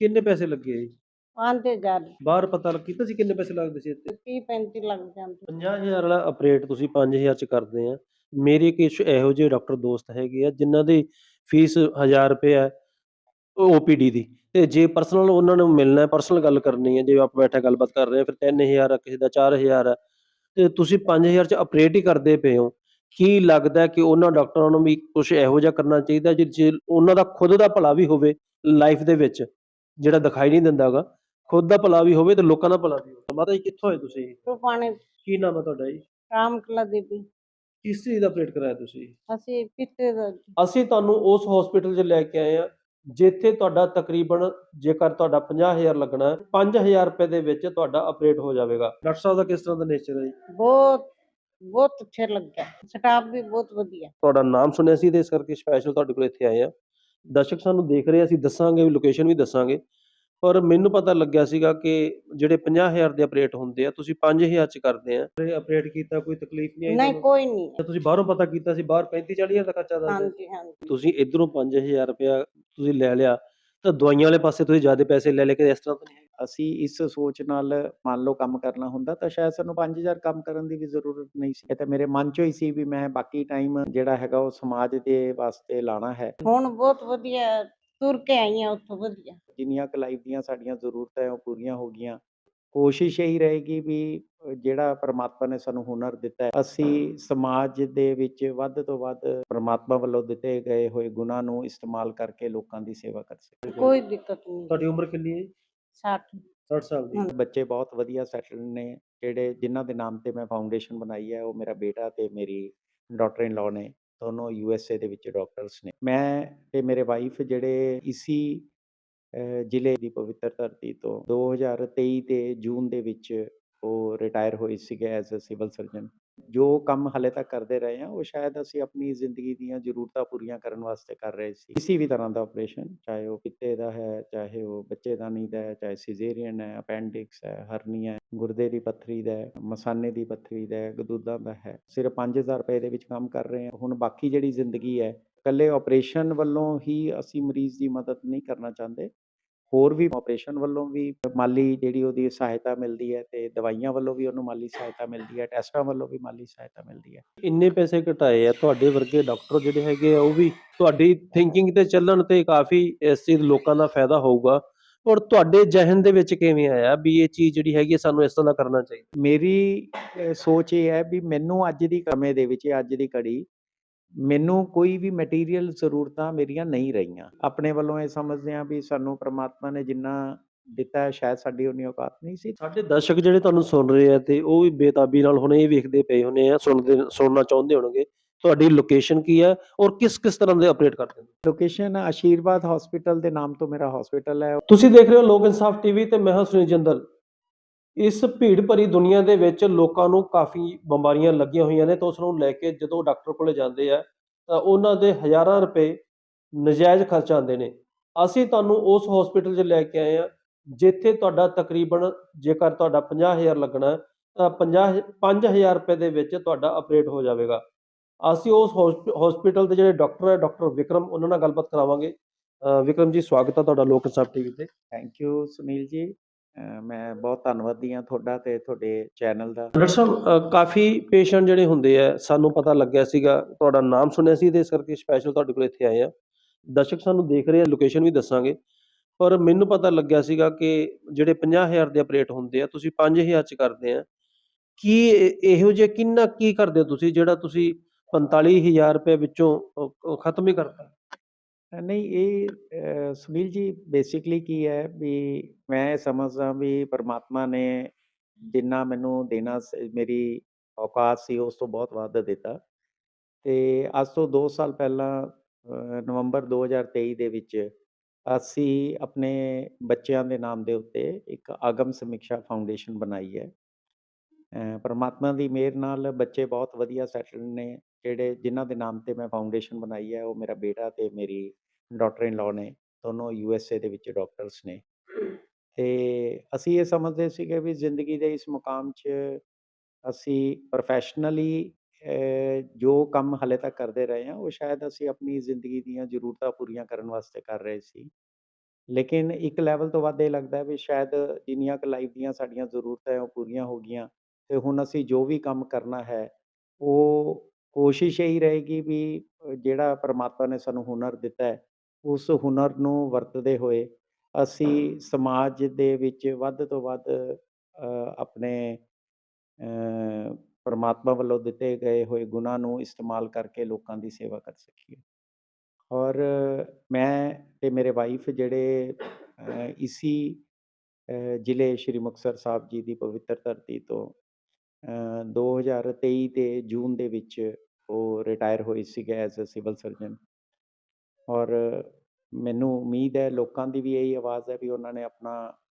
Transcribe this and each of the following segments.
ਕਿੰਨੇ ਪੈਸੇ ਲੱਗੇ ਜੀ? ਆਂਦੇ ਬਾਹਰ ਪਤਾ ਲੱਗ ਕੀਤਾ ਸੀ ਕਿੰਨੇ ਪੈਸੇ ਲੱਗਦੇ ਸੀ ਇੱਥੇ? 30 35 ਲੱਗ ਜਾਂਦੇ। 50000 ਵਾਲਾ ਆਪਰੇਟ ਤੁਸੀਂ 5000 ਚ ਕਰਦੇ ਆ। ਮੇਰੇ ਕੁਛ ਇਹੋ ਜਿਹੇ ਡਾਕਟਰ ਦੋਸਤ ਹੈਗੇ ਆ ਜਿਨ੍ਹਾਂ ਦੀ ਫੀਸ 1000 ਰੁਪਏ ਹੈ ਓਪੀਡੀ ਦੀ। ਤੇ ਜੇ ਪਰਸਨਲ ਉਹਨਾਂ ਨੂੰ ਮਿਲਣਾ ਹੈ ਪਰਸਨਲ ਗੱਲ ਕਰਨੀ ਹੈ ਜੇ ਆਪਾਂ ਬੈਠੇ ਗੱਲਬਾਤ ਕਰ ਰਹੇ ਹਾਂ ਫਿਰ 3000 ਆ ਕਿਸੇ ਦਾ 4000 ਆ। ਤੇ ਤੁਸੀਂ 5000 ਚ ਆਪਰੇਟ ਹੀ ਕਰਦੇ ਪਏ ਹੋ। ਕੀ ਲੱਗਦਾ ਕਿ ਉਹਨਾਂ ਡਾਕਟਰਾਂ ਨੂੰ ਵੀ ਕੁਝ ਇਹੋ ਜਿਹਾ ਕਰਨਾ ਚਾਹੀਦਾ ਜੇ ਉਹਨਾਂ ਦਾ ਖੁਦ ਦਾ ਭਲਾ ਵੀ ਹੋਵੇ ਲਾਈਫ ਦੇ ਵਿੱਚ? ਜਿਹੜਾ ਦਿਖਾਈ ਨਹੀਂ ਦਿੰਦਾਗਾ ਖੁਦ ਦਾ ਭਲਾ ਵੀ ਹੋਵੇ ਤੇ ਲੋਕਾਂ ਦਾ ਭਲਾ ਵੀ ਹੋਵੇ। ਮਾਤਾ ਜੀ ਕਿੱਥੋਂ ਆਏ ਤੁਸੀਂ? ਰੁਪਾਣੇ ਕੀ ਨਾਮ ਹੈ ਤੁਹਾਡਾ ਜੀ? ਰਾਮ ਕਲਾ ਦੇਵੀ। ਕਿਸ ਚੀਜ਼ ਦਾ ਆਪਰੇਟ ਕਰਾਇਆ ਤੁਸੀਂ? ਅਸੀਂ ਪਿੱਤੇ ਦਾ ਅਸੀਂ ਤੁਹਾਨੂੰ ਉਸ ਹਸਪੀਟਲ 'ਚ ਲੈ ਕੇ ਆਏ ਆ ਜਿੱਥੇ ਤੁਹਾਡਾ ਤਕਰੀਬਨ ਜੇਕਰ ਤੁਹਾਡਾ 50000 ਲੱਗਣਾ ਹੈ 5000 ਰੁਪਏ ਦੇ ਵਿੱਚ ਤੁਹਾਡਾ ਆਪਰੇਟ ਹੋ ਜਾਵੇਗਾ। ਡਾਕਟਰ ਸਾਹਿਬ ਦਾ ਕਿਸ ਤਰ੍ਹਾਂ ਦਾ ਨੇਚਰ ਹੈ ਜੀ? ਬਹੁਤ ਬਹੁਤ ਅੱਛਾ ਲੱਗਿਆ। ਸਟਾਫ ਵੀ ਬਹੁਤ ਵਧੀਆ। ਤੁਹਾਡਾ ਨਾਮ ਸੁਣਿਆ ਸੀ ਤੇ ਇਸ ਕਰਕੇ ਸਪੈਸ਼ਲ ਤੁਹਾਡੇ ਕੋਲ ਇੱਥੇ ਆਏ ਆ ਦਰਸ਼ਕ ਸਾਨੂੰ ਦੇਖ ਰਹੇ ਅਸੀਂ ਦੱਸਾਂਗੇ ਵੀ ਲੋਕੇਸ਼ਨ ਵੀ ਦੱਸਾਂਗੇ ਪਰ ਮੈਨੂੰ ਪਤਾ ਲੱਗਿਆ ਸੀਗਾ ਕਿ ਜਿਹੜੇ 50000 ਦੇ ਆਪਰੇਟ ਹੁੰਦੇ ਆ ਤੁਸੀਂ 5000 ਚ ਕਰਦੇ ਆ ਇਹ ਆਪਰੇਟ ਕੀਤਾ ਕੋਈ ਤਕਲੀਫ ਨਹੀਂ ਆਈ ਨਹੀਂ ਤੁਹਾਨੂੰ? ਕੋਈ ਨਹੀਂ ਤੇ ਤੁਸੀਂ ਬਾਹਰੋਂ ਪਤਾ ਕੀਤਾ ਸੀ ਬਾਹਰ 35 40000 ਦਾ ਖਰਚਾ ਦੱਸਦੇ ਹਾਂਜੀ ਹਾਂਜੀ ਤੁਸੀਂ ਇਧਰੋਂ 5000 ਰੁਪਇਆ ਤੁਸੀਂ ਲੈ ਲਿਆ ਤਾਂ ਦਵਾਈਆਂ ਵਾਲੇ ਪਾਸੇ ਤੁਸੀਂ ਜ਼ਿਆਦਾ ਪੈਸੇ ਲੈ ਲੈ ਕੇ ਇਸ ਤਰ੍ਹਾਂ ਤਾਂ ਨਹੀਂ ਹੈ। ਅਸੀਂ ਇਸ ਸੋਚ ਨਾਲ ਮੰਨ ਲਓ ਕੰਮ ਕਰਨਾ ਹੁੰਦਾ ਤਾਂ ਸ਼ਾਇਦ ਸਾਨੂੰ 5000 ਕੰਮ ਕਰਨ ਦੀ ਵੀ ਜ਼ਰੂਰਤ ਨਹੀਂ ਸੀ। ਇਹ ਤਾਂ ਮੇਰੇ ਮਨ ਚੋਂ ਹੀ ਸੀ ਵੀ ਮੈਂ ਬਾਕੀ ਟਾਈਮ ਜਿਹੜਾ ਹੈਗਾ ਉਹ ਸਮਾਜ ਦੇ ਵਾਸਤੇ ਲਾਣਾ ਹੈ। ਹੁਣ ਬਹੁਤ ਵਧੀਆ ਤੁਰ ਕੇ ਆਈਆਂ ਉੱਥੋਂ ਵਧੀਆ। ਜਿੰਨੀਆਂ ਕੁ ਲਾਈਫ ਦੀਆਂ ਸਾਡੀਆਂ ਜ਼ਰੂਰਤਾਂ ਹੈ ਉਹ ਪੂਰੀਆਂ ਹੋ ਗਈਆਂ। ਕੋਸ਼ਿਸ਼ ਇਹੀ ਰਹੇਗੀ ਵੀ ਜਿਹੜਾ ਪ੍ਰਮਾਤਮਾ ਨੇ ਸਾਨੂੰ ਹੁਨਰ ਦਿੱਤਾ ਹੈ ਅਸੀਂ ਸਮਾਜ ਦੇ ਵਿੱਚ ਵੱਧ ਤੋਂ ਵੱਧ ਪ੍ਰਮਾਤਮਾ ਵੱਲੋਂ ਦਿੱਤੇ ਗਏ ਹੋਏ ਗੁਣਾਂ ਨੂੰ ਇਸਤੇਮਾਲ ਕਰਕੇ ਲੋਕਾਂ ਦੀ ਸੇਵਾ ਕਰ ਸਕੀਏ। ਕੋਈ ਦਿੱਕਤ ਨਹੀਂ। ਤੁਹਾਡੀ ਉਮਰ ਕਿੰਨੀ ਹੈ 60 60 ਸਾਲ ਦੀ। ਹਾਂ। ਬੱਚੇ ਬਹੁਤ ਵਧੀਆ ਸੈਟਲ ਨੇ ਜਿਹੜੇ ਜਿਨ੍ਹਾਂ ਦੇ ਨਾਮ ਤੇ ਮੈਂ ਫਾਊਂਡੇਸ਼ਨ ਬਣਾਈ ਹੈ ਉਹ ਮੇਰਾ ਬੇਟਾ ਤੇ ਮੇਰੀ ਡਾਟਰ ਇਨ ਲਾਅ ਨੇ ਦੋਨੋਂ ਯੂ ਐਸ ਏ ਦੇ ਵਿੱਚ ਡਾਕਟਰਸ ਨੇ। ਮੈਂ ਤੇ ਮੇਰੇ ਵਾਈਫ ਜਿਹੜੇ ਇਸੀ ਜ਼ਿਲ੍ਹੇ ਦੀ ਪਵਿੱਤਰ ਧਰਤੀ ਤੋਂ 2023 ਦੇ ਜੂਨ ਦੇ ਵਿੱਚ ਉਹ ਰਿਟਾਇਰ ਹੋਏ ਸੀਗੇ ਐਜ਼ ਅ ਸਿਵਲ ਸਰਜਨ ਜੋ ਕੰਮ ਹਲੇ ਤੱਕ ਕਰਦੇ ਰਹੇ ਹਾਂ, ਉਹ ਸ਼ਾਇਦ ਅਸੀਂ ਆਪਣੀ ਜ਼ਿੰਦਗੀ ਦੀਆਂ ਜ਼ਰੂਰਤਾਂ ਪੂਰੀਆਂ ਕਰਨ ਵਾਸਤੇ ਕਰ ਰਹੇ ਸੀ। ਕਿਸੇ ਵੀ ਤਰ੍ਹਾਂ ਦਾ ਆਪਰੇਸ਼ਨ ਚਾਹੇ ਉਹ ਪਿੱਤੇ ਦਾ ਹੈ, ਚਾਹੇ ਉਹ ਬੱਚੇਦਾਨੀ ਦਾ ਹੈ, ਚਾਹੇ ਸਿਜ਼ੇਰੀਅਨ ਹੈ ਅਪੈਂਡਿਕਸ ਹੈ ਹਰਨੀਆ ਹੈ, ਗੁਰਦੇ ਦੀ ਪੱਥਰੀ ਦਾ ਹੈ, ਮਸਾਨੇ ਦੀ ਪੱਥਰੀ ਦਾ ਹੈ, ਗਦੂਦਾਂ ਦਾ ਹੈ। ਸਿਰਫ 5000 ਰੁਪਏ ਦੇ ਵਿੱਚ ਕੰਮ ਕਰ ਰਹੇ ਹਾਂ। ਹੁਣ ਬਾਕੀ ਜਿਹੜੀ ਜ਼ਿੰਦਗੀ ਹੈ, ਇਕੱਲੇ ਆਪਰੇਸ਼ਨ ਵੱਲੋਂ ਹੀ ਅਸੀਂ ਮਰੀਜ਼ ਦੀ ਮਦਦ ਨਹੀਂ ਕਰਨਾ ਚਾਹੁੰਦੇ। ਹੋਰ ਵੀ ਆਪਰੇਸ਼ਨ ਵੱਲੋਂ ਵੀ ਮਾਲੀ ਜਿਹੜੀ ਉਹਦੀ ਸਹਾਇਤਾ ਮਿਲਦੀ ਹੈ ਤੇ ਦਵਾਈਆਂ ਵੱਲੋਂ ਵੀ ਉਹਨੂੰ ਮਾਲੀ ਸਹਾਇਤਾ ਮਿਲਦੀ ਹੈ ਟੈਸਟਾਂ ਵੱਲੋਂ ਵੀ ਮਾਲੀ ਸਹਾਇਤਾ ਮਿਲਦੀ ਹੈ। ਇੰਨੇ ਪੈਸੇ ਘਟਾਏ ਆ ਤੁਹਾਡੇ ਵਰਗੇ ਡਾਕਟਰ ਜਿਹੜੇ ਹੈਗੇ ਆ ਉਹ ਵੀ ਤੁਹਾਡੀ ਥਿੰਕਿੰਗ ਤੇ ਚੱਲਣ ਤੇ ਕਾਫੀ ਇਸ ਚੀਜ਼ ਲੋਕਾਂ ਦਾ ਫਾਇਦਾ ਹੋਊਗਾ। ਔਰ ਤੁਹਾਡੇ ਜਹਨ ਦੇ ਵਿੱਚ ਕਿਵੇਂ ਆਇਆ ਵੀ ਇਹ ਚੀਜ਼ ਜਿਹੜੀ ਹੈਗੀ ਸਾਨੂੰ ਇਸ ਤਰ੍ਹਾਂ ਦਾ ਕਰਨਾ ਚਾਹੀਦਾ? ਮੇਰੀ ਸੋਚ ਇਹ ਹੈ ਵੀ ਮੈਨੂੰ ਅੱਜ ਦੀ ਸਮੇਂ ਦੇ ਵਿੱਚ ਅੱਜ ਦੀ ਘੜੀ ਮੈਨੂੰ ਕੋਈ ਵੀ ਮਟੀਰੀਅਲ ਜ਼ਰੂਰਤਾਂ ਮੇਰੀਆਂ ਨਹੀਂ ਰਹੀਆਂ। ਆਪਣੇ ਵੱਲੋਂ ਇਹ ਸਮਝਦੇ ਹਾਂ ਵੀ ਸਾਨੂੰ ਪ੍ਰਮਾਤਮਾ ਨੇ ਜਿੰਨਾ ਦਿੱਤਾ ਹੈ ਸ਼ਾਇਦ ਸਾਡੀ ਉਨੀ ਔਕਾਤ ਨਹੀਂ ਸੀ। ਸਾਡੇ ਦਰਸ਼ਕ ਜਿਹੜੇ ਤੁਹਾਨੂੰ ਸੁਣ ਰਹੇ ਆ ਤੇ ਉਹ ਵੀ ਬੇਤਾਬੀ ਨਾਲ ਹੁਣ ਇਹ ਵੇਖਦੇ ਪਏ ਹੋਣੇ ਆ ਸੁਣਦੇ ਸੁਣਨਾ ਚਾਹੁੰਦੇ ਹੋਣਗੇ ਤੁਹਾਡੀ ਲੋਕੇਸ਼ਨ ਕੀ ਹੈ ਔਰ ਕਿਸ ਕਿਸ ਤਰ੍ਹਾਂ ਦੇ ਆਪਰੇਟ ਕਰਦੇ ਹੋ ਲੋਕੇਸ਼ਨ ਆਸ਼ੀਰਵਾਦ ਹਸਪੀਟਲ ਦੇ ਨਾਮ ਤੋਂ ਮੇਰਾ ਹਸਪੀਟਲ ਹੈ। ਤੁਸੀਂ ਦੇਖ ਰਹੇ ਹੋ ਲੋਕ ਇਨਸਾਫ ਟੀਵੀ ਤੇ ਮੈਂ ਹਾਂ ਸੁਨੀਲ ਜਿੰਦਲ। ਇਸ ਭੀੜ ਭਰੀ ਦੁਨੀਆ ਦੇ ਵਿੱਚ ਲੋਕਾਂ ਨੂੰ ਕਾਫੀ ਬਿਮਾਰੀਆਂ ਲੱਗੀਆਂ ਹੋਈਆਂ ਨੇ ਤਾਂ ਉਸ ਨੂੰ ਲੈ ਕੇ ਜਦੋਂ ਡਾਕਟਰ ਕੋਲੇ ਜਾਂਦੇ ਆ ਤਾਂ ਉਹਨਾਂ ਦੇ ਹਜ਼ਾਰਾਂ ਰੁਪਏ ਨਜਾਇਜ਼ ਖਰਚ ਆਉਂਦੇ ਨੇ। ਅਸੀਂ ਤੁਹਾਨੂੰ ਉਸ ਹਸਪੀਟਲ 'ਚ ਲੈ ਕੇ ਆਏ ਆ ਜਿੱਥੇ ਤੁਹਾਡਾ ਤਕਰੀਬਨ ਜੇਕਰ ਤੁਹਾਡਾ 50000 ਲੱਗਣਾ ਹੈ, ਤਾਂ 50 5000 ਰੁਪਏ ਦੇ ਵਿੱਚ ਤੁਹਾਡਾ ਆਪਰੇਟ ਹੋ ਜਾਵੇਗਾ। ਅਸੀਂ ਉਸ ਹਸਪੀਟਲ ਦੇ ਜਿਹੜੇ ਡਾਕਟਰ ਹੈ ਡਾਕਟਰ ਵਿਕਰਮ ਉਹਨਾਂ ਨਾਲ ਗੱਲਬਾਤ ਕਰਾਵਾਂਗੇ। ਵਿਕਰਮ ਜੀ ਸਵਾਗਤ ਹੈ ਤੁਹਾਡਾ ਲੋਕ ਇਨਸਾਫ ਟੀਵੀ ਤੇ। ਥੈਂਕ ਯੂ ਸੁਨੀਲ ਜੀ। ਅਹ ਮੈਂ ਬਹੁਤ ਧੰਨਵਾਦੀ ਹਾਂ ਤੁਹਾਡਾ ਤੇ ਤੁਹਾਡੇ ਚੈਨਲ ਦਾ। ਡਾਕਟਰ ਸਾਹਿਬ ਅ, ਕਾਫੀ ਪੇਸ਼ੈਂਟ ਜਿਹੜੇ ਹੁੰਦੇ ਆ ਸਾਨੂੰ ਪਤਾ ਲੱਗਿਆ ਸੀਗਾ ਤੁਹਾਡਾ ਨਾਮ ਸੁਣਿਆ ਸੀ ਤੇ ਇਸ ਕਰਕੇ ਸਪੈਸ਼ਲ ਤੁਹਾਡੇ ਕੋਲ ਇੱਥੇ ਆਏ ਆ ਦਰਸ਼ਕ ਸਾਨੂੰ ਦੇਖ ਰਹੇ ਆ ਲੋਕੇਸ਼ਨ ਵੀ ਦੱਸਾਂਗੇ। ਪਰ ਮੈਨੂੰ ਪਤਾ ਲੱਗਿਆ ਸੀਗਾ ਕਿ ਜਿਹੜੇ 50000 ਦੇ ਆਪਰੇਟ ਹੁੰਦੇ ਆ ਤੁਸੀਂ 5000 ਚ ਕਰਦੇ ਆ। ਕੀ ਇਹ- ਇਹੋ ਜਿਹਾ ਕਿੰਨਾ ਕੀ ਕਰਦੇ ਹੋ ਤੁਸੀਂ ਜਿਹੜਾ ਤੁਸੀਂ 45000 ਰੁਪਏ ਵਿੱਚੋਂ ਅ, ਅ, ਖਤਮ ਹੀ ਕਰਤਾ? ਅ, ਨਹੀਂ ਇਹ ਅ, ਸੁਨੀਲ ਜੀ ਬੇਸਿਕਲੀ ਕੀ ਹੈ ਵੀ ਮੈਂ ਇਹ ਸਮਝਦਾ ਵੀ ਪਰਮਾਤਮਾ ਨੇ ਜਿੰਨਾ ਮੈਨੂੰ ਦੇਣਾ ਸ- ਮੇਰੀ ਔਕਾਤ ਸੀ ਉਸ ਤੋਂ ਬਹੁਤ ਵੱਧ ਦਿੱਤਾ। ਤੇ ਅੱਜ ਤੋਂ 2 ਸਾਲ ਪਹਿਲਾਂ ਅ, ਨਵੰਬਰ 2023 ਦੇ ਵਿੱਚ ਅਸੀਂ ਆਪਣੇ ਬੱਚਿਆਂ ਦੇ ਨਾਮ ਦੇ ਉੱਤੇ ਇੱਕ ਆਗਮ ਸਮੀਖਿਆ ਫਾਊਂਡੇਸ਼ਨ ਬਣਾਈ ਹੈ। ਅ, ਪ੍ਰਮਾਤਮਾ ਦੀ ਮਿਹਰ ਨਾਲ ਬੱਚੇ ਬਹੁਤ ਵਧੀਆ ਸੈਟਲਡ ਨੇ। ਜਿਹੜੇ ਜਿਨ੍ਹਾਂ ਦੇ ਨਾਮ ਤੇ ਮੈਂ ਫਾਊਂਡੇਸ਼ਨ ਬਣਾਈ ਹੈ, ਉਹ ਮੇਰਾ ਬੇਟਾ ਤੇ ਮੇਰੀ ਡਾਟਰ ਇਨ ਲਾਅ ਨੇ, ਦੋਨੋਂ ਯੂ ਐਸ ਏ ਦੇ ਵਿੱਚ ਡਾਕਟਰਸ ਨੇ। ਤੇ ਅਸੀਂ ਇਹ ਸਮਝਦੇ ਸੀਗੇ ਵੀ ਜ਼ਿੰਦਗੀ ਦੇ ਇਸ ਮੁਕਾਮ 'ਚ ਅਸੀਂ ਪ੍ਰੋਫੈਸ਼ਨਲੀ ਜੋ ਕੰਮ ਹਲੇ ਤੱਕ ਕਰਦੇ ਰਹੇ ਹਾਂ, ਉਹ ਸ਼ਾਇਦ ਅਸੀਂ ਆਪਣੀ ਜ਼ਿੰਦਗੀ ਦੀਆਂ ਜ਼ਰੂਰਤਾਂ ਪੂਰੀਆਂ ਕਰਨ ਵਾਸਤੇ ਕਰ ਰਹੇ ਸੀ। ਲੇਕਿਨ ਇੱਕ ਲੈਵਲ ਤੋਂ ਵੱਧ ਇਹ ਲੱਗਦਾ ਵੀ ਸ਼ਾਇਦ ਜਿੰਨੀਆਂ ਕੁ ਲਾਈਫ ਦੀਆਂ ਸਾਡੀਆਂ ਜ਼ਰੂਰਤਾਂ ਉਹ ਪੂਰੀਆਂ ਹੋ ਗਈਆਂ, ਤੇ ਹੁਣ ਅਸੀਂ ਜੋ ਵੀ ਕੰਮ ਕਰਨਾ ਹੈ, ਉਹ ਕੋਸ਼ਿਸ਼ ਇਹੀ ਰਹੇਗੀ ਵੀ ਅ, ਜਿਹੜਾ ਪਰਮਾਤਮਾ ਨੇ ਸਾਨੂੰ ਹੁਨਰ ਦਿੱਤਾ ਹੈ ਉਸ ਹੁਨਰ ਨੂੰ ਵਰਤਦੇ ਹੋਏ ਅਸੀਂ ਸਮਾਜ ਦੇ ਵਿੱਚ ਵੱਧ ਤੋਂ ਵੱਧ ਅ, ਆਪਣੇ ਅ, ਪ੍ਰਮਾਤਮਾ ਵੱਲੋਂ ਦਿੱਤੇ ਗਏ ਹੋਏ ਗੁਣਾਂ ਨੂੰ ਇਸਤੇਮਾਲ ਕਰਕੇ ਲੋਕਾਂ ਦੀ ਸੇਵਾ ਕਰ ਸਕੀਏ। ਔਰ ਮੈਂ ਤੇ ਮੇਰੇ ਵਾਈਫ ਜਿਹੜੇ ਅ, ਇਸੀ ਅ, ਜ਼ਿਲ੍ਹੇ ਸ਼੍ਰੀ ਮੁਕਤਸਰ ਸਾਹਿਬ ਜੀ ਦੀ ਪਵਿੱਤਰ ਧਰਤੀ ਤੋਂ ਅ, 2023 ਦੇ ਜੂਨ ਦੇ ਵਿੱਚ ਉਹ ਰਿਟਾਇਰ ਹੋਏ ਸੀਗੇ ਐਜ਼ ਅ ਸਿਵਲ ਸਰਜਨ ਔਰ ਮੈਨੂੰ ਉਮੀਦ ਹੈ ਲੋਕਾਂ ਦੀ ਵੀ ਇਹੀ ਆਵਾਜ਼ ਹੈ ਵੀ ਉਹਨਾਂ ਨੇ ਆਪਣਾ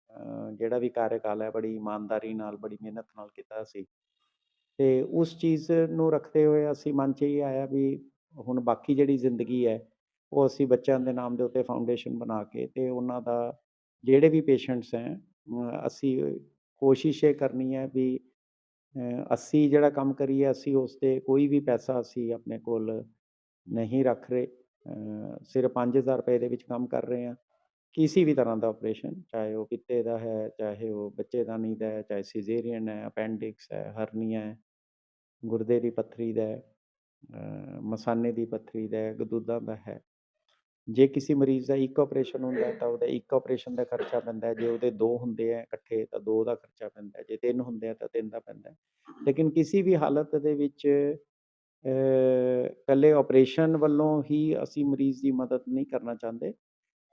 ਅ, ਜਿਹੜਾ ਵੀ ਕਾਰਜਕਾਲ ਹੈ ਬੜੀ ਇਮਾਨਦਾਰੀ ਨਾਲ ਬੜੀ ਮਿਹਨਤ ਨਾਲ ਕੀਤਾ ਸੀ। ਤੇ ਉਸ ਚੀਜ਼ ਨੂੰ ਰੱਖਦੇ ਹੋਏ ਅਸੀਂ ਮਨ 'ਚ ਇਹ ਆਇਆ ਵੀ ਹੁਣ ਬਾਕੀ ਜਿਹੜੀ ਜ਼ਿੰਦਗੀ ਹੈ ਉਹ ਅਸੀਂ ਬੱਚਿਆਂ ਦੇ ਨਾਮ ਦੇ ਉੱਤੇ ਫਾਊਂਡੇਸ਼ਨ ਬਣਾ ਕੇ ਤੇ ਉਹਨਾਂ ਦਾ ਜਿਹੜੇ ਵੀ ਪੇਸ਼ੈਂਟਸ ਹੈ ਅ, ਅਸੀਂ ਕੋਸ਼ਿਸ਼ ਇਹ ਕਰਨੀ ਹੈ ਵੀ ਅਸੀਂ ਜਿਹੜਾ ਕੰਮ ਕਰੀਏ ਅਸੀਂ ਉਸ 'ਤੇ ਕੋਈ ਵੀ ਪੈਸਾ ਅਸੀਂ ਆਪਣੇ ਕੋਲ ਨਹੀਂ ਰੱਖ ਰਹੇ। ਅ, ਸਿਰਫ 5000 ਰੁਪਏ ਦੇ ਵਿੱਚ ਕੰਮ ਕਰ ਰਹੇ ਹਾਂ। ਕਿਸੇ ਵੀ ਤਰ੍ਹਾਂ ਦਾ ਆਪਰੇਸ਼ਨ ਚਾਹੇ ਉਹ ਪਿੱਤੇ ਦਾ ਹੈ ਚਾਹੇ ਉਹ ਬੱਚੇਦਾਨੀ ਦਾ ਹੈ ਚਾਹੇ ਸਿਜ਼ੇਰੀਅਨ ਹੈ ਅਪੈਂਡਿਕਸ ਹੈ ਹਰਨੀਆ ਹੈ ਗੁਰਦੇ ਦੀ ਪੱਥਰੀ ਦਾ ਮਸਾਨੇ ਦੀ ਪੱਥਰੀ ਦਾ ਗਦੂਦਾਂ ਦਾ ਹੈ। ਜੇ ਕਿਸੇ ਮਰੀਜ਼ ਦਾ ਇੱਕ ਆਪਰੇਸ਼ਨ ਹੁੰਦਾ ਤਾਂ ਉਹਦਾ ਇੱਕ ਆਪਰੇਸ਼ਨ ਦਾ ਖਰਚਾ ਪੈਂਦਾ ਹੈ ਜੇ ਉਹਦੇ ਦੋ ਹੁੰਦੇ ਆ ਇਕੱਠੇ ਤਾਂ ਦੋ ਦਾ ਖਰਚਾ ਪੈਂਦਾ ਹੈ ਜੇ ਤਿੰਨ ਹੁੰਦੇ ਆ ਤਾਂ ਤਿੰਨ ਦਾ ਪੈਂਦਾ ਹੈ। ਲੇਕਿਨ ਕਿਸੇ ਵੀ ਹਾਲਤ ਦੇ ਵਿੱਚ ਅ, ਇਕੱਲੇ ਆਪਰੇਸ਼ਨ ਵੱਲੋਂ ਹੀ ਅਸੀਂ ਮਰੀਜ਼ ਦੀ ਮਦਦ ਨਹੀਂ ਕਰਨਾ ਚਾਹੁੰਦੇ।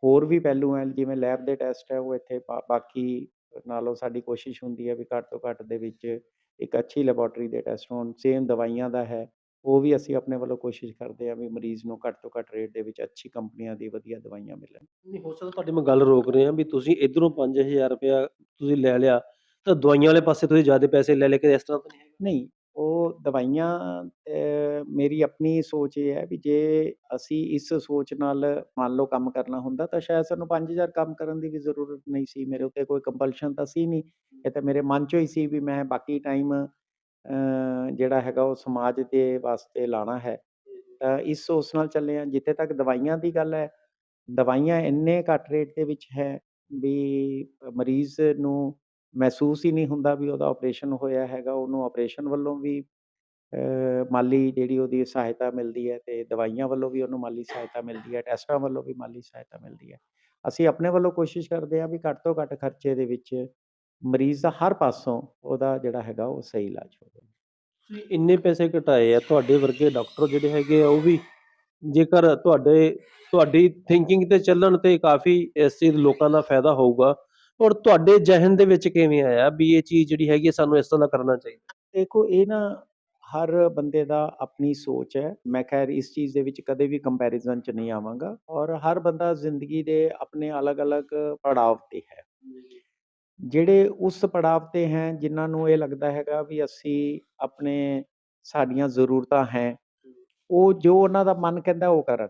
ਹੋਰ ਵੀ ਪਹਿਲੂ ਹੈ ਜਿਵੇਂ ਲੈਬ ਦੇ ਟੈਸਟ ਹੈ ਉਹ ਇੱਥੇ ਬਾਕੀ ਨਾਲੋਂ ਸਾਡੀ ਕੋਸ਼ਿਸ਼ ਹੁੰਦੀ ਹੈ ਵੀ ਘੱਟ ਤੋਂ ਘੱਟ ਦੇ ਵਿੱਚ ਇੱਕ ਅੱਛੀ ਲੈਬੋਰਟਰੀ ਦੇ ਟੈਸਟ ਹੋਣ ਸੇਮ ਦਵਾਈਆਂ ਦਾ ਹੈ। ਉਹ ਵੀ ਅਸੀਂ ਆਪਣੇ ਵੱਲੋਂ ਕੋਸ਼ਿਸ਼ ਕਰਦੇ ਹਾਂ ਵੀ ਮਰੀਜ਼ ਨੂੰ ਘੱਟ ਤੋਂ ਘੱਟ ਰੇਟ ਦੇ ਵਿੱਚ ਅੱਛੀ ਕੰਪਨੀਆਂ ਦੀ ਵਧੀਆ ਦਵਾਈਆਂ ਮਿਲਣ। ਨਹੀਂ ਹੋ ਸਕਦਾ ਤੁਹਾਡੀ ਮੈਂ ਗੱਲ ਰੋਕ ਰਿਹਾ ਵੀ ਤੁਸੀਂ ਇਧਰੋਂ 5000 ਰੁਪਇਆ ਤੁਸੀਂ ਲੈ ਲਿਆ ਤਾਂ ਦਵਾਈਆਂ ਵਾਲੇ ਪਾਸੇ ਤੁਸੀਂ ਜ਼ਿਆਦਾ ਪੈਸੇ ਲੈ ਲੈ ਕੇ ਇਸ ਤਰ੍ਹਾਂ ਤਾਂ ਨਹੀਂ ਹੈਗਾ? ਨਹੀਂ ਉਹ ਦਵਾਈਆਂ ਮੇਰੀ ਆਪਣੀ ਸੋਚ ਇਹ ਹੈ ਵੀ ਜੇ ਅਸੀਂ ਇਸ ਸੋਚ ਨਾਲ ਮੰਨ ਲਓ ਕੰਮ ਕਰਨਾ ਹੁੰਦਾ ਤਾਂ ਸ਼ਾਇਦ ਸਾਨੂੰ 5000 ਕੰਮ ਕਰਨ ਦੀ ਵੀ ਜ਼ਰੂਰਤ ਨਹੀਂ ਸੀ ਮੇਰੇ ਉੱਤੇ ਕੋਈ ਕੰਪਲਸ਼ਨ ਤਾਂ ਸੀ ਨਹੀਂ। ਇਹ ਤਾਂ ਮੇਰੇ ਮਨ 'ਚੋਂ ਹੀ ਸੀ ਵੀ ਮੈਂ ਬਾਕੀ ਟਾਈਮ ਜਿਹੜਾ ਹੈਗਾ ਉਹ ਸਮਾਜ ਦੇ ਵਾਸਤੇ ਲਾਣਾ ਹੈ। ਤਾਂ ਇਸ ਸੋਚ ਨਾਲ ਚੱਲੇ ਹਾਂ ਜਿੱਥੇ ਤੱਕ ਦਵਾਈਆਂ ਦੀ ਗੱਲ ਹੈ ਦਵਾਈਆਂ ਇੰਨੇ ਘੱਟ ਰੇਟ ਦੇ ਵਿੱਚ ਹੈ ਵੀ ਮਰੀਜ਼ ਨੂੰ ਮਹਿਸੂਸ ਹੀ ਨਹੀਂ ਹੁੰਦਾ ਵੀ ਉਹਦਾ ਆਪਰੇਸ਼ਨ ਹੋਇਆ ਹੈਗਾ ਉਹਨੂੰ ਆਪਰੇਸ਼ਨ ਵੱਲੋਂ ਵੀ ਅ, ਮਾਲੀ ਜਿਹੜੀ ਉਹਦੀ ਸਹਾਇਤਾ ਮਿਲਦੀ ਹੈ ਤੇ ਦਵਾਈਆਂ ਵੱਲੋਂ ਵੀ ਉਹਨੂੰ ਮਾਲੀ ਸਹਾਇਤਾ ਮਿਲਦੀ ਹੈ ਟੈਸਟਾਂ ਵੱਲੋਂ ਵੀ ਮਾਲੀ ਸਹਾਇਤਾ ਮਿਲਦੀ ਹੈ। ਅਸੀਂ ਆਪਣੇ ਵੱਲੋਂ ਕੋਸ਼ਿਸ਼ ਕਰਦੇ ਹਾਂ ਵੀ ਘੱਟ ਤੋਂ ਘੱਟ ਖਰਚੇ ਦੇ ਵਿੱਚ ਮਰੀਜ਼ ਦਾ ਹਰ ਪਾਸੋਂ ਉਹਦਾ ਜਿਹੜਾ ਹੈਗਾ ਉਹ ਸਹੀ ਇਲਾਜ ਹੋਵੇ ਤੁਸੀਂ ਇੰਨੇ ਪੈਸੇ ਘਟਾਏ ਆ ਤੁਹਾਡੇ ਵਰਗੇ ਡਾਕਟਰ ਜਿਹੜੇ ਹੈਗੇ ਆ ਉਹ ਵੀ ਜੇਕਰ ਤੁਹਾਡੇ ਤੁਹਾਡੀ ਥਿੰਕਿੰਗ ਤੇ ਚੱਲਣ ਤੇ ਕਾਫੀ ਇਸ ਚੀਜ਼ ਲੋਕਾਂ ਦਾ ਫਾਇਦਾ ਹੋਊਗਾ। ਔਰ ਤੁਹਾਡੇ ਜ਼ਿਹਨ ਦੇ ਵਿੱਚ ਕਿਵੇਂ ਆਇਆ ਵੀ ਇਹ ਚੀਜ਼ ਜਿਹੜੀ ਹੈਗੀ ਸਾਨੂੰ ਇਸ ਤਰ੍ਹਾਂ ਕਰਨਾ ਚਾਹੀਦਾ? ਦੇਖੋ ਇਹ ਨਾ ਹਰ ਬੰਦੇ ਦਾ ਆਪਣੀ ਸੋਚ ਹੈ। ਮੈਂ ਖੈਰ ਇਸ ਚੀਜ਼ ਦੇ ਵਿੱਚ ਕਦੇ ਵੀ ਕੰਪੈਰੀਜ਼ਨ 'ਚ ਨਹੀਂ ਆਵਾਂਗਾ। ਔਰ ਹਰ ਬੰਦਾ ਜ਼ਿੰਦਗੀ ਦੇ ਆਪਣੇ ਅਲੱਗ-ਅਲੱਗ ਪੜਾਵ ਤੇ ਹੈ। ਜਿਹੜੇ ਉਸ ਪੜਾਵ ਤੇ ਹੈ, ਜਿਨ੍ਹਾਂ ਨੂੰ ਇਹ ਲੱਗਦਾ ਹੈਗਾ ਵੀ ਅਸੀਂ ਆਪਣੇ ਸਾਡੀਆਂ ਜ਼ਰੂਰਤਾਂ ਹੈ, ਉਹ ਜੋ ਉਹਨਾਂ ਦਾ ਮਨ ਕਹਿੰਦਾ ਉਹ ਕਰਨ।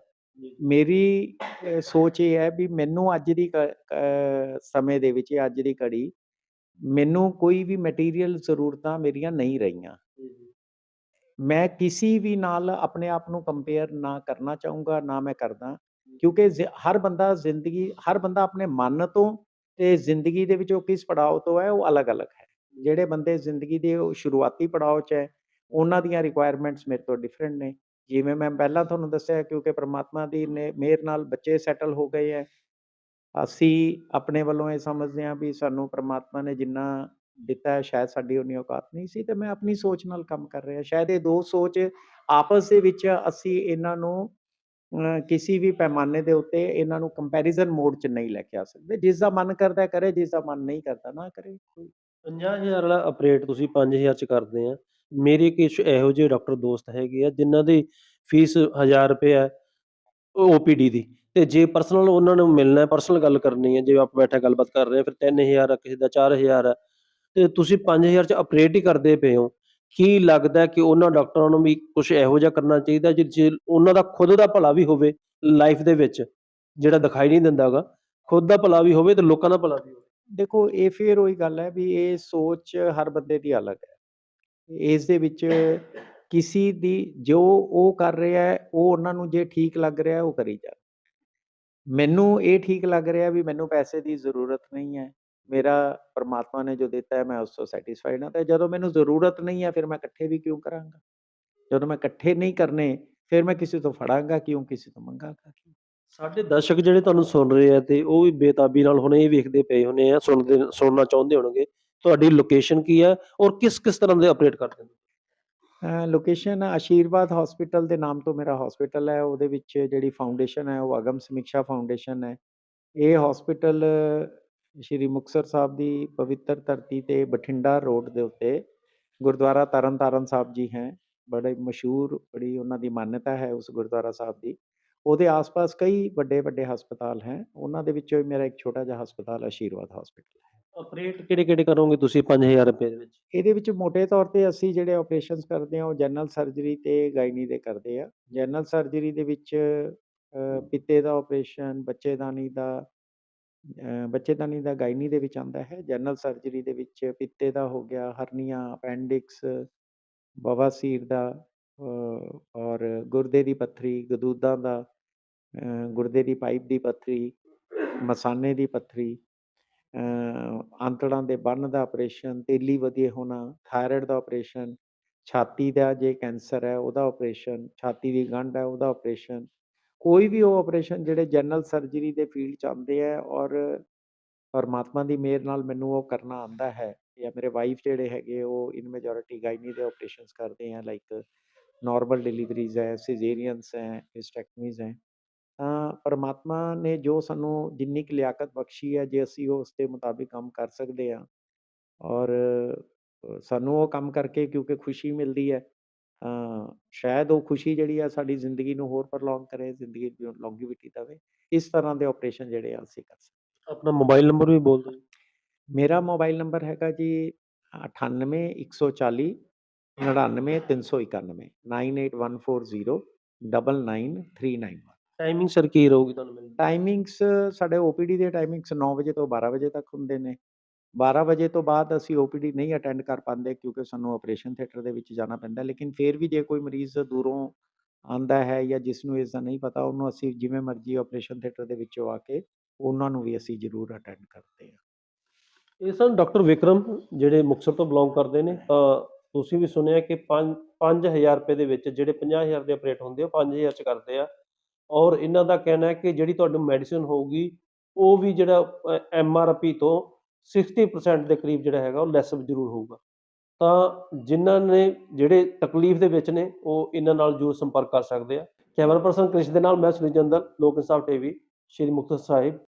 ਮੇਰੀ ਸੋਚ ਇਹ ਹੈ ਵੀ ਮੈਨੂੰ ਅੱਜ ਦੀ ਕ- ਸਮੇਂ ਦੇ ਵਿੱਚ, ਅੱਜ ਦੀ ਘੜੀ, ਮੈਨੂੰ ਕੋਈ ਵੀ ਮਟੀਰੀਅਲ ਜ਼ਰੂਰਤਾਂ ਮੇਰੀਆਂ ਨਹੀਂ ਰਹੀਆਂ। ਮੈਂ ਕਿਸੇ ਵੀ ਨਾਲ ਆਪਣੇ ਆਪ ਨੂੰ ਕੰਪੇਅਰ ਨਾ ਕਰਨਾ ਚਾਹੂੰਗਾ, ਨਾ ਮੈਂ ਕਰਦਾ। ਕਿਉਂਕਿ ਹਰ ਬੰਦਾ ਜ਼ਿੰਦਗੀ, ਹਰ ਬੰਦਾ ਆਪਣੇ ਮਨ ਤੋਂ ਤੇ ਜ਼ਿੰਦਗੀ ਦੇ ਵਿੱਚ ਉਹ ਕਿਸ ਪੜਾਅ ਤੋਂ ਹੈ, ਉਹ ਅਲੱਗ-ਅਲੱਗ ਹੈ। ਜਿਹੜੇ ਬੰਦੇ ਜ਼ਿੰਦਗੀ ਦੇ ਉਹ ਸ਼ੁਰੂਆਤੀ ਪੜਾਅ 'ਚ ਹੈ, ਉਹਨਾਂ ਦੀਆਂ ਰਿਕੁਆਇਰਮੈਂਟਸ ਮੇਰੇ ਤੋਂ ਡਿਫਰੈਂਟ ਨੇ। ਜਿਵੇਂ ਮੈਂ ਪਹਿਲਾਂ ਤੁਹਾਨੂੰ ਦੱਸਿਆ ਕਿਉਂਕਿ ਪ੍ਰਮਾਤਮਾ ਦੀ ਨੇ ਮਿਹਰ ਨਾਲ ਬੱਚੇ ਸੈਟਲ ਹੋ ਗਏ ਹੈ, ਅਸੀਂ ਆਪਣੇ ਵੱਲੋਂ ਇਹ ਸਮਝਦੇ ਹਾਂ ਵੀ ਸਾਨੂੰ ਪ੍ਰਮਾਤਮਾ ਨੇ ਜਿੰਨਾ ਦਿੱਤਾ ਹੈ, ਸ਼ਾਇਦ ਸਾਡੀ ਉਨੀ ਔਕਾਤ ਨਹੀਂ ਸੀ ਤੇ ਮੈਂ ਆਪਣੀ ਸੋਚ ਨਾਲ ਕੰਮ ਕਰ ਰਿਹਾ। ਸ਼ਾਇਦ ਇਹ ਦੋ ਸੋਚ ਆਪਸ ਦੇ ਵਿੱਚ ਅਸੀਂ ਇਹਨਾਂ ਨੂੰ ਅ, ਕਿਸੇ ਵੀ ਪੈਮਾਨੇ ਦੇ ਉੱਤੇ ਇਹਨਾਂ ਨੂੰ ਕੰਪੈਰੀਜ਼ਨ ਮੋਡ 'ਚ ਨਹੀਂ ਲੈ ਕੇ ਆ ਸਕਦੇ। ਜਿਸ ਦਾ ਮਨ ਕਰਦਾ ਕਰੇ ਜਿਸ ਦਾ ਮਨ ਨਹੀਂ ਕਰਦਾ ਨਾ ਕਰੇ ਕੋਈ। 50000 ਵਾਲਾ ਆਪਰੇਟ ਤੁਸੀਂ 5000 ਚ ਕਰਦੇ ਆ। ਮੇਰੇ ਕੁਛ ਇਹੋ ਜਿਹੇ ਡਾਕਟਰ ਦੋਸਤ ਹੈਗੇ ਆ ਜਿਨ੍ਹਾਂ ਦੀ ਫੀਸ 1000 ਰੁਪਏ ਹੈ ਓਪੀਡੀ ਦੀ। ਤੇ ਜੇ ਪਰਸਨਲ ਉਹਨਾਂ ਨੂੰ ਮਿਲਣਾ ਹੈ ਪਰਸਨਲ ਗੱਲ ਕਰਨੀ ਹੈ ਜੇ ਆਪਾਂ ਬੈਠਾ ਗੱਲਬਾਤ ਕਰ ਰਹੇ ਆ ਫਿਰ 3000 ਆ ਕਿਸੇ ਦਾ 4000 ਹੈ ਤੇ ਤੁਸੀਂ 5000 ਚ ਆਪਰੇਟ ਹੀ ਕਰਦੇ ਪਏ ਹੋ। ਕੀ ਲੱਗਦਾ ਕਿ ਉਹਨਾਂ ਡਾਕਟਰਾਂ ਨੂੰ ਵੀ ਕੁਝ ਇਹੋ ਜਿਹਾ ਕਰਨਾ ਚਾਹੀਦਾ ਜੇ ਜੇ ਉਹਨਾਂ ਦਾ ਖੁਦ ਦਾ ਭਲਾ ਵੀ ਹੋਵੇ ਲਾਈਫ ਦੇ ਵਿੱਚ, ਜਿਹੜਾ ਦਿਖਾਈ ਨਹੀਂ ਦਿੰਦਾ ਗਾ ਖੁਦ ਦਾ ਭਲਾ ਵੀ ਹੋਵੇ ਤੇ ਲੋਕਾਂ ਦਾ ਭਲਾ ਵੀ ਹੋਵੇ। ਦੇਖੋ, ਇਹ ਫਿਰ ਉਹੀ ਗੱਲ ਹੈ ਵੀ ਇਹ ਸੋਚ ਹਰ ਬੰਦੇ ਦੀ ਅਲੱਗ ਹੈ। ਇਸ ਦੇ ਵਿੱਚ ਕਿਸੇ ਦੀ ਜੋ ਉਹ ਕਰ ਰਿਹਾ ਹੈ, ਉਹ ਉਹਨਾਂ ਨੂੰ ਜੇ ਠੀਕ ਲੱਗ ਰਿਹਾ ਹੈ, ਉਹ ਕਰੀ ਜਾ। ਮੈਨੂੰ ਇਹ ਠੀਕ ਲੱਗ ਰਿਹਾ ਵੀ ਮੈਨੂੰ ਪੈਸੇ ਦੀ ਜ਼ਰੂਰਤ ਨਹੀਂ ਹੈ। ਮੇਰਾ ਪਰਮਾਤਮਾ ਨੇ ਜੋ ਦਿੱਤਾ ਹੈ ਮੈਂ ਉਸ ਤੋਂ ਸੈਟਿਸਫਾਈਡ ਹਾਂ ਤੇ ਜਦੋਂ ਮੈਨੂੰ ਜ਼ਰੂਰਤ ਨਹੀਂ ਹੈ ਫਿਰ ਮੈਂ ਇਕੱਠੇ ਵੀ ਕਿਉਂ ਕਰਾਂਗਾ? ਜਦੋਂ ਮੈਂ ਇਕੱਠੇ ਨਹੀਂ ਕਰਨੇ ਫਿਰ ਮੈਂ ਕਿਸੇ ਤੋਂ ਫੜਾਂਗਾ ਕਿਉਂ, ਕਿਸੇ ਤੋਂ ਮੰਗਾਂਗਾ ਕਿਉਂ? ਸਾਡੇ ਦਰਸ਼ਕ ਜਿਹੜੇ ਤੁਹਾਨੂੰ ਸੁਣ ਰਹੇ ਆ ਤੇ ਉਹ ਵੀ ਬੇਤਾਬੀ ਨਾਲ ਹੁਣੇ ਇਹ ਵੇਖਦੇ ਪਏ ਹੋਣੇ ਆ ਸੁਣਦੇ ਸੁਣਨਾ ਚਾਹੁੰਦੇ ਹੋਣਗੇ ਤੁਹਾਡੀ ਲੋਕੇਸ਼ਨ ਕੀ ਹੈ ਔਰ ਕਿਸ ਕਿਸ ਤਰ੍ਹਾਂ ਦੇ ਆਪਰੇਟ ਕਰਦੇ ਹੋ ਲੋਕੇਸ਼ਨ ਆਸ਼ੀਰਵਾਦ ਹਸਪੀਟਲ ਦੇ ਨਾਮ ਤੋਂ ਮੇਰਾ ਹਸਪੀਟਲ ਹੈ ਉਹਦੇ ਵਿੱਚ ਜਿਹੜੀ ਫਾਊਂਡੇਸ਼ਨ ਹੈ ਉਹ ਅਗਮ ਸਮੀਖਿਆ ਫਾਊਂਡੇਸ਼ਨ ਹੈ ਇਹ ਹਸਪੀਟਲ ਸ਼੍ਰੀ ਮੁਕਤਸਰ ਸਾਹਿਬ ਦੀ ਪਵਿੱਤਰ ਧਰਤੀ ਤੇ ਬਠਿੰਡਾ ਰੋਡ ਦੇ ਉੱਤੇ ਗੁਰਦੁਆਰਾ ਤਰਨ ਤਾਰਨ ਸਾਹਿਬ ਜੀ ਹੈ। ਬੜੇ ਮਸ਼ਹੂਰ ਬੜੀ ਉਹਨਾਂ ਦੀ ਮਾਨਤਾ ਹੈ ਉਸ ਗੁਰਦੁਆਰਾ ਸਾਹਿਬ ਦੀ। ਉਹਦੇ ਆਸ-ਪਾਸ ਕਈ ਵੱਡੇ ਵੱਡੇ ਹਸਪਤਾਲ ਹੈ। ਉਹਨਾਂ ਦੇ ਵਿੱਚੋਂ ਮੇਰਾ ਇੱਕ ਛੋਟਾ ਜਿਹਾ ਹਸਪਤਾਲ ਆਸ਼ੀਰਵਾਦ ਹਸਪੀਟਲ ਹੈ। ਆਪਰੇਟ ਕਿਹੜੇ ਕਿਹੜੇ ਕਰੋਗੇ ਤੁਸੀਂ 5000 ਰੁਪਏ ਦੇ ਵਿੱਚ? ਇਹਦੇ ਵਿੱਚ ਮੋٹے ਤੌਰ ਤੇ ਅਸੀਂ ਜਿਹੜੇ ਆਪਰੇਸ਼ਨਸ ਕਰਦੇ ਹਾਂ ਉਹ ਜਨਰਲ ਸਰਜਰੀ ਤੇ ਗਾਇਨੀ ਦੇ ਕਰਦੇ ਆ। ਜਨਰਲ ਸਰਜਰੀ ਦੇ ਵਿੱਚ ਪਿੱਤੇ ਦਾ ਆਪਰੇਸ਼ਨ ਬੱਚੇਦਾਨੀ ਦਾ ਅ, ਬੱਚੇਦਾਨੀ ਦਾ ਗਾਇਨੀ ਦੇ ਵਿੱਚ ਆਉਂਦਾ ਹੈ ਜਨਰਲ ਸਰਜਰੀ ਦੇ ਵਿੱਚ ਪਿੱਤੇ ਦਾ ਹੋ ਗਿਆ ਹਰਨੀਆ ਅਪੈਂਡਿਕਸ ਬਵਾਸੀਰ ਦਾ ਅ, ਔਰ ਗੁਰਦੇ ਦੀ ਪੱਥਰੀ ਗਦੂਦਾਂ ਦਾ ਅ, ਗੁਰਦੇ ਦੀ ਪਾਈਪ ਦੀ ਪੱਥਰੀ ਮਸਾਨੇ ਦੀ ਪੱਥਰੀ ਅ, ਆਂਤੜਾਂ ਦੇ ਬੰਨ੍ਹ ਦਾ ਆਪਰੇਸ਼ਨ ਤੇਲੀ ਵਧੇ ਹੋਣਾ ਥਾਇਰਾਇਡ ਦਾ ਆਪਰੇਸ਼ਨ ਛਾਤੀ ਦਾ ਜੇ ਕੈਂਸਰ ਹੈ ਉਹਦਾ ਆਪਰੇਸ਼ਨ ਛਾਤੀ ਦੀ ਗੰਢ ਹੈ ਉਹਦਾ ਆਪਰੇਸ਼ਨ ਕੋਈ ਵੀ ਉਹ ਆਪਰੇਸ਼ਨ ਜਿਹੜੇ ਜਨਰਲ ਸਰਜਰੀ ਦੇ ਫੀਲਡ ਚ ਆਉਂਦੇ ਆ ਔਰ ਪਰਮਾਤਮਾ ਦੀ ਮਿਹਰ ਨਾਲ ਮੈਨੂੰ ਉਹ ਕਰਨਾ ਆਉਂਦਾ ਹੈ ਜਾਂ ਮੇਰੇ ਵਾਈਫ ਜਿਹੜੇ ਹੈਗੇ ਉਹ ਇਨ ਮੈਜੋਰਿਟੀ ਗਾਇਨੀ ਦੇ ਆਪਰੇਸ਼ਨਸ ਕਰਦੇ ਆ ਲਾਈਕ ਨਾਰਮਲ ਡਿਲੀਵਰੀਜ਼ ਹੈ ਸਿਜ਼ੇਰੀਅਨਸ ਹੈ ਹਿਸਟੈਕਟਮੀਜ਼ ਹੈ, ਤਾਂ ਪਰਮਾਤਮਾ ਨੇ ਜੋ ਸਾਨੂੰ ਜਿੰਨੀ ਕੁ ਲਿਆਕਤ ਬਖਸ਼ੀ ਹੈ, ਜੇ ਅਸੀਂ ਉਸ ਦੇ ਮੁਤਾਬਿਕ ਕੰਮ ਕਰ ਸਕਦੇ ਹਾਂ ਔਰ ਸਾਨੂੰ ਉਹ ਕੰਮ ਕਰਕੇ ਕਿਉਂਕਿ ਖੁਸ਼ੀ ਮਿਲਦੀ ਹੈ ਸ਼ਾਇਦ ਉਹ ਖੁਸ਼ੀ ਜਿਹੜੀ ਆ ਸਾਡੀ ਜ਼ਿੰਦਗੀ ਨੂੰ ਹੋਰ ਪ੍ਰੋਲੋਂਗ ਕਰੇ ਜ਼ਿੰਦਗੀ ਦੀ ਲੌਂਗੇਵਿਟੀ ਦੇਵੇ ਇਸ ਤਰ੍ਹਾਂ ਦੇ ਆਪਰੇਸ਼ਨ ਜਿਹੜੇ ਆ ਅਸੀਂ ਕਰ ਸਕਦੇ ਆਪਣਾ ਮੋਬਾਈਲ ਨੰਬਰ ਵੀ ਬੋਲ ਦਿਓ ਜੀ। ਮੇਰਾ ਮੋਬਾਈਲ ਨੰਬਰ ਹੈਗਾ ਜੀ 98 140 99 391 98140 99391 ਟਾਈਮਿੰਗ ਸਰ ਕੀ ਰਹੂਗੀ ਤੁਹਾਨੂੰ ਮਿਲਣ? ਟਾਈਮਿੰਗਸ ਸਾਡੇ ਓਪੀਡੀ ਦੇ ਟਾਈਮਿੰਗਸ 9 ਵਜੇ ਤੋਂ 12 ਵਜੇ ਤੱਕ ਹੁੰਦੇ ਨੇ 12 ਵਜੇ ਤੋਂ ਬਾਅਦ ਅਸੀਂ ਓਪੀਡੀ ਨਹੀਂ ਅਟੈਂਡ ਕਰ ਪਾਉਂਦੇ ਕਿਉਂਕਿ ਸਾਨੂੰ ਆਪਰੇਸ਼ਨ ਥੀਏਟਰ ਦੇ ਵਿੱਚ ਜਾਣਾ ਪੈਂਦਾ ਲੇਕਿਨ ਫਿਰ ਵੀ ਜੇ ਕੋਈ ਮਰੀਜ਼ ਦੂਰੋਂ ਆਂਦਾ ਹੈ ਜਾਂ ਜਿਸ ਨੂੰ ਇਸ ਦਾ ਨਹੀਂ ਪਤਾ ਉਹਨੂੰ ਅਸੀਂ ਜਿਵੇਂ ਮਰਜ਼ੀ ਆਪਰੇਸ਼ਨ ਥੀਏਟਰ ਦੇ ਵਿੱਚੋਂ ਆ ਕੇ ਉਹਨਾਂ ਨੂੰ ਵੀ ਅਸੀਂ ਜ਼ਰੂਰ ਅਟੈਂਡ ਕਰਦੇ ਹਾਂ। ਇਹ ਸਨ ਡਾਕਟਰ ਵਿਕਰਮ ਜਿਹੜੇ ਮੁਕਤਸਰ ਤੋਂ ਬਿਲੋਂਗ ਕਰਦੇ ਨੇ ਤਾਂ ਤੁਸੀਂ ਵੀ ਸੁਣਿਆ ਕਿ 5 5000 ਰੁਪਏ ਦੇ ਵਿੱਚ ਜਿਹੜੇ 50000 ਦੇ ਆਪਰੇਟ ਹੁੰਦੇ ਆ, ਉਹ 5000 ਚ ਕਰਦੇ ਆ। ਔਰ ਇਹਨਾਂ ਦਾ ਕਹਿਣਾ ਹੈ ਕਿ ਜਿਹੜੀ ਤੁਹਾਨੂੰ ਮੈਡੀਸਿਨ ਹੋਊਗੀ ਉਹ ਵੀ ਜਿਹੜਾ ਐਮ ਆਰ ਪੀ ਤੋਂ 60% ਦੇ ਕਰੀਬ ਜਿਹੜਾ ਹੈਗਾ ਉਹ ਲੈਸ ਜ਼ਰੂਰ ਹੋਊਗਾ। ਤਾਂ ਜਿਨ੍ਹਾਂ ਨੇ ਜਿਹੜੇ ਤਕਲੀਫ ਦੇ ਵਿੱਚ ਨੇ, ਉਹ ਇਹਨਾਂ ਨਾਲ ਜ਼ਰੂਰ ਸੰਪਰਕ ਕਰ ਸਕਦੇ ਆ। ਕੈਮਰਾ ਪਰਸਨ ਕ੍ਰਿਸ਼ ਦੇ ਨਾਲ, ਮੈਂ ਸੁਨੀਲ ਜੰਦਲ, ਲੋਕ ਇਨਸਾਫ ਟੀਵੀ, ਸ਼੍ਰੀ ਮੁਕਤਸਰ ਸਾਹਿਬ।